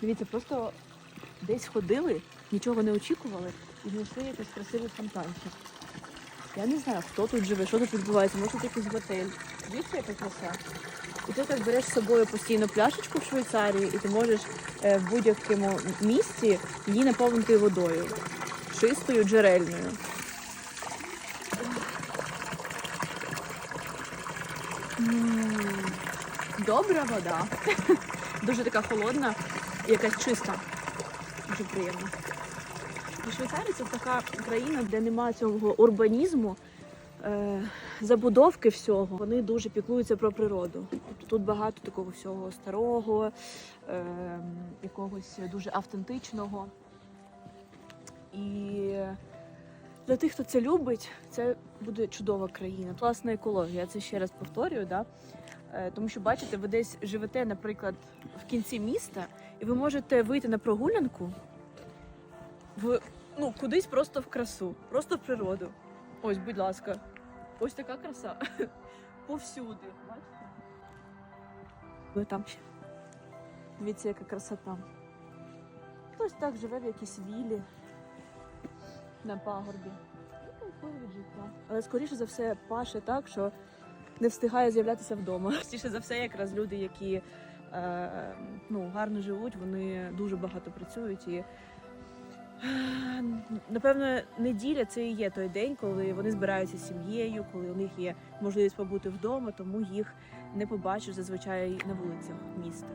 Дивіться, просто десь ходили, нічого не очікували і знайшли якийсь красивий фонтанчик. Я не знаю, хто тут живе, що тут відбувається, може тут якийсь готель. Дивіться, яка краса. І ти так береш з собою постійно пляшечку в Швейцарії, і ти можеш е, в будь-якому місці її наповнити водою. Чистою, джерельною. Добра вода. Дуже така холодна якась чиста. Дуже приємно. І Швейцарія це така країна, де немає цього урбанізму, е, забудовки всього. Вони дуже піклуються про природу. Тобто Тут багато такого всього старого, е, якогось дуже автентичного. І для тих, хто це любить, це буде чудова країна. Класна екологія. Це ще раз повторюю. Да? Е, Тому що бачите, ви десь живете, наприклад, в кінці міста, і ви можете вийти на прогулянку в ну кудись просто в красу, просто в природу. Ось, будь ласка, ось така краса. Повсюди. Бачите? Ви там ще. Дивіться, яка красота. Хтось так живе в якійсь вілі на пагорбі. Ну. Але скоріше за все паше так, що не встигає з'являтися вдома. Частіше за все, якраз люди, які е, ну, гарно живуть, вони дуже багато працюють і. е, Напевно, неділя це і є той день, коли вони збираються з сім'єю, коли у них є можливість побути вдома, тому їх не побачиш зазвичай на вулицях міста.